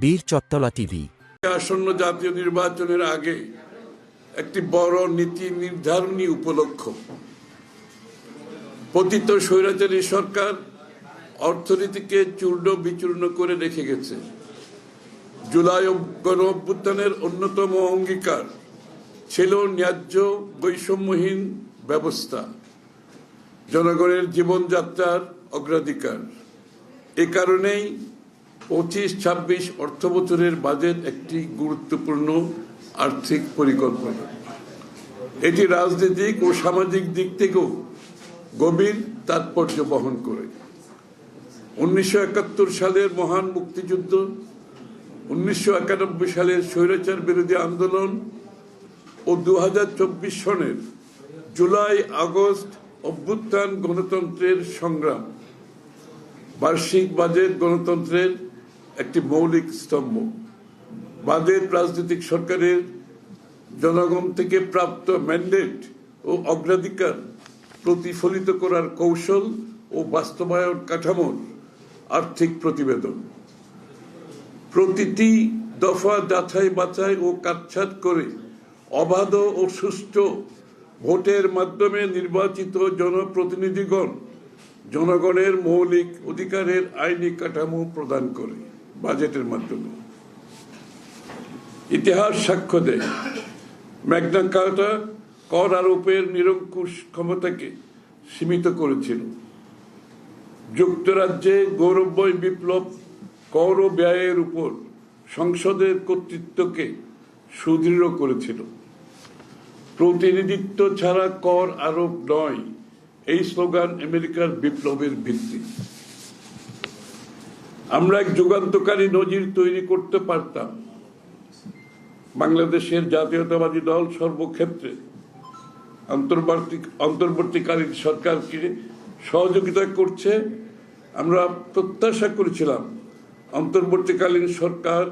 বীর চত্তলা টিভি। আসন্ন জাতীয় নির্বাচনের আগে একটি বড় নীতি নির্ধারণী উপলক্ষ। পতিত স্বৈরাচারী সরকার অর্থনীতিকে চূর্ণ বিচূর্ণ করে রেখে গেছে। জুলাই গণ অভ্যুত্থানের অন্যতম অঙ্গীকার ছিল ন্যায্য বৈষম্যহীন ব্যবস্থা, জনগণের জীবনযাত্রার অগ্রাধিকার। এ কারণেই পঁচিশ, ছাব্বিশ অর্থ বছরের বাজেট একটি গুরুত্বপূর্ণ আর্থিক পরিকল্পনা। এটি রাজনৈতিক ও সামাজিক দিক থেকেও গভীর তাৎপর্য বহন করে। উনিশশো একাত্তর সালের মহান মুক্তিযুদ্ধ, উনিশশো একানব্বই সালের স্বৈরাচার বিরোধী আন্দোলন ও দু হাজার চব্বিশ সনের জুলাই, আগস্ট অভ্যুত্থান গণতন্ত্রের সংগ্রাম। বার্ষিক বাজেট গণতন্ত্রের একটি মৌলিক স্তম্ভ। বাজেট রাজনৈতিক সরকারের জনগণ থেকে প্রাপ্ত ম্যান্ডেট ও অগ্রাধিকার প্রতিফলিত করার কৌশল ও বাস্তবায়ন কাঠামোর আর্থিক প্রতিবেদন। প্রতিটি দফা যাচাই বাছাই ও কাটছাট করে অবাধ ও সুষ্ঠু ভোটের মাধ্যমে নির্বাচিত জনপ্রতিনিধিগণ জনগণের মৌলিক অধিকারের আইনি কাঠামো প্রদান করে। বাজেটের মাধ্যমে। ইতিহাস সাক্ষ্য দেয়। ম্যাগনা কার্টা কর আরোপের নিরঙ্কুশ ক্ষমতাকে সীমিত করেছিল। যুক্তরাজ্যে গৌরবময় বিপ্লব কর ও ব্যয়ের উপর সংসদের কর্তৃত্বকে সুদৃঢ় করেছিল। প্রতিনিধিত্ব ছাড়া কর আরোপ নয়, এই স্লোগান আমেরিকার বিপ্লবের ভিত্তি। আমরা এক যুগান্তকারী নজির তৈরি করতে পারতাম। বাংলাদেশের জাতীয়তাবাদী দল সর্বক্ষেত্রে অন্তর্বর্তী অন্তর্বর্তীকালীন সরকারকে সহযোগিতা করছে। আমরা প্রত্যাশা করেছিলাম, অন্তর্বর্তীকালীন সরকার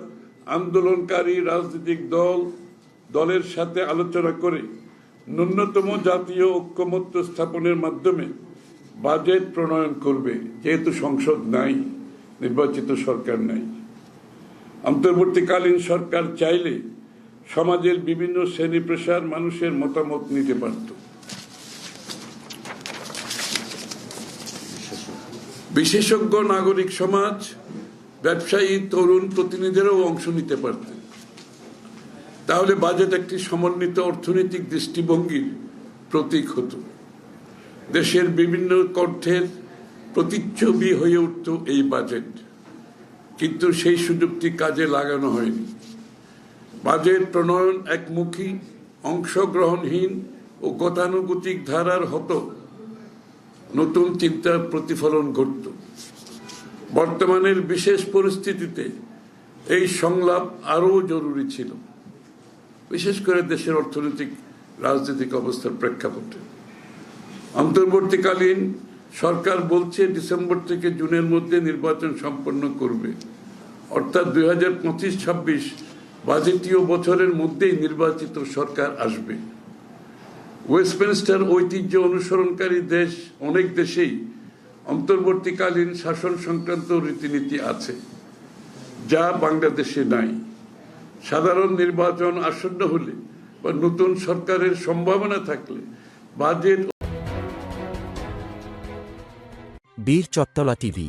আন্দোলনকারী রাজনৈতিক দল, দলের সাথে আলোচনা করে ন্যূনতম জাতীয় ঐক্যমত্য স্থাপনের মাধ্যমে বাজেট প্রণয়ন করবে, যেহেতু সংসদ নাই। নির্বাচিত সরকার নাই। অন্তর্বর্তীকালীন সরকার চাইলে সমাজের বিভিন্ন শ্রেণি পেশার মানুষের মতামত নিতে পারত। বিশেষজ্ঞ নাগরিক সমাজ, ব্যবসায়ী, তরুণ প্রতিনিধিরাও অংশ নিতে পারতেন। তাহলে বাজেট একটি সমন্বিত অর্থনৈতিক দৃষ্টিভঙ্গির প্রতীক হতো। দেশের বিভিন্ন কণ্ঠের প্রতিচ্ছবি হয়ে উঠত এই বাজেট কিন্তু সেই সুযোগটি কাজে লাগানো হয়নি। বাজেট প্রণয়ন একমুখী, অংশগ্রহণহীন ও গতানুগতিক ধারার হতো নতুন চিন্তার প্রতিফলন ঘটত। বর্তমানের বিশেষ পরিস্থিতিতে এই সংলাপ আরও জরুরি ছিল, বিশেষ করে দেশের অর্থনৈতিক, রাজনৈতিক অবস্থার প্রেক্ষাপটে। অন্তর্বর্তীকালীন সরকার বলছে ডিসেম্বর থেকে জুনের মধ্যে নির্বাচন সম্পন্ন করবে। অর্থাৎ দুই হাজার পঁচিশ ছাব্বিশ বাজেটীয় বছরের মধ্যেই নির্বাচিত সরকার আসবে। ওয়েস্টমিনস্টার ঐতিহ্য অনুসরণকারী দেশ অনেক দেশেই অন্তর্বর্তীকালীন শাসন সংক্রান্ত রীতিনীতি আছে, যা বাংলাদেশে নাই। সাধারণ নির্বাচন আসন্ন হলে বা নতুন সরকারের সম্ভাবনা থাকলে বাজেট বীর চত্তলা টিভি